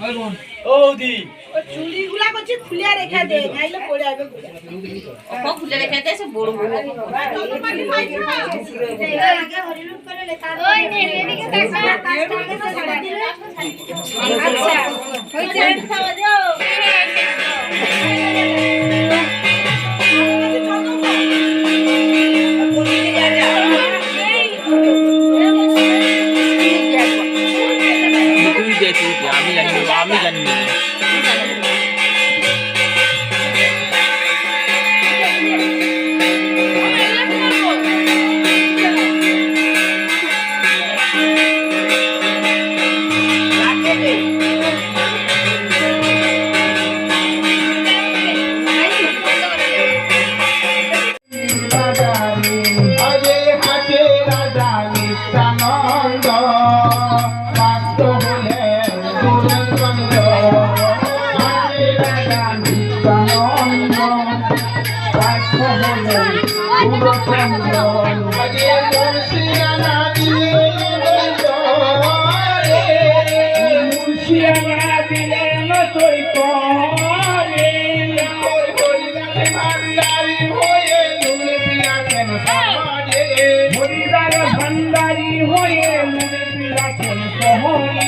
বৌদি। চুড়িগুলা করছি খুলে রেখে দে নাইলে পড়ে যাবে ওকে খুলে রেখে দিয়েছে বড় বড় ওই নে এদিকে আচ্ছা। হইছে ভান্ডারি হয়ে নুনে পিয়াছেন সমাজে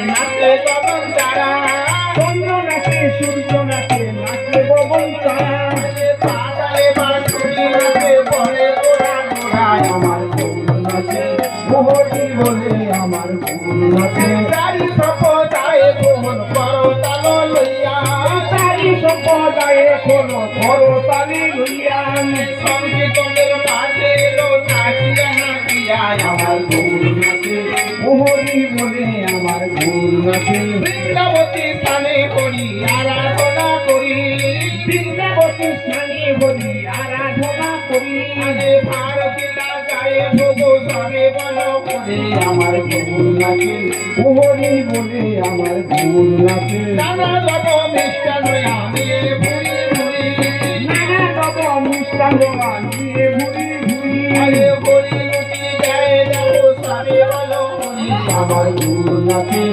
নাচে গগন তারা চন্দ্র নাচে সূর্য নাচে নাচে গগন তারা পাতালে বাঁশুরি নাচে পরে গোড়া গোড়ায় আমার গৌর নাচে বলে কোনো করো তালি লইয়া বৃন্দাবতী স্থানে করি আরাধনা করি। বৃন্দাবতী স্থানে করি আরাধনা করি। আগে ভারতী গায়ে ভোগ সবে বল করে। আমার গৌর নাচে মোহরি বলে আমার গৌর নাচে নানা মিষ্টান নানা আনিয়ে আমার গুরু নাচে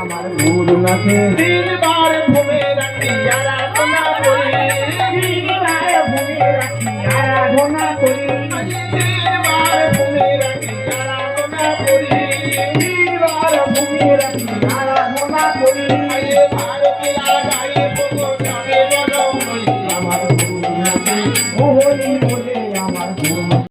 আমার গুরু নাচে তিনবার ভূমে রাখি আরাধনা করি। তিনবার ভূমে রাখি আরাধনা করি। তিনবার ভূমে রাখি আরাধনা করি। তিনবার ভূমে রাখি আরাধনা করি।